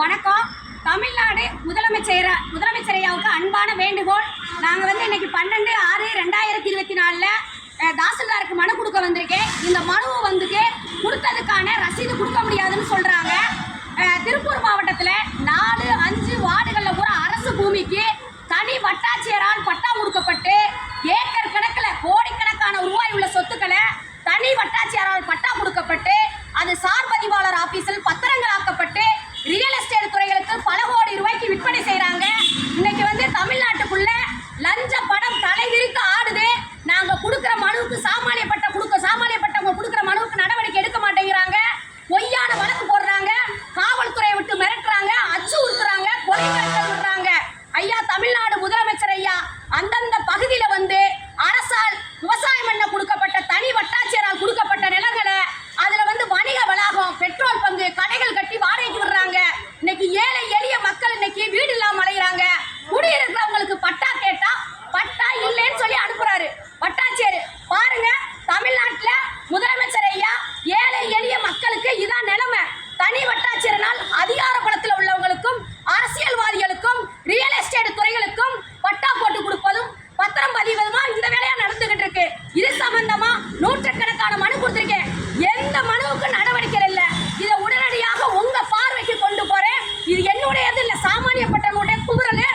வணக்கம். தமிழ்நாடு முதலமைச்சர் முதலமைச்சரையாவுக்கு அன்பான வேண்டுகோள். நாங்கள் வந்து இன்னைக்கு பன்னெண்டு ஆறு ரெண்டாயிரத்தி இருபத்தி நாலில் தாசில்தாருக்கு மனு கொடுக்க வந்திருக்கேன். இந்த மனுவை வந்துட்டு கொடுத்ததுக்கான ரசீது கொடுக்க முடியாதுன்னு சொல்கிறாங்க திருப்பூர் மாவட்டத்தில் நாலு அஞ்சு வார்டுகளில் பூரா அரசு பூமிக்கு தனி வட்டாட்சியரால் பட்டா கொடுக்கப்பட்டு ஏக்கர் கணக்கில் கோடிக்கணக்கான ரூபாய் உள்ள சொத்துக்களை தனி வட்டாட்சியரால் பட்டா கொடுக்க எளிய மக்கள் இன்னைக்கு வீடு இல்லாம அலைகிறாங்க குடியிருக்கிறவங்களுக்கு பட்டா கேட்டா பட்டா இல்லைன்னு சொல்லி அனுப்புறாரு. பட்டாச்சேரு. பாருங்க தமிழ்நாட்டில் முதலமைச்சர் சாமானியப்பட்டவங்கள்ட்ட குமுறலே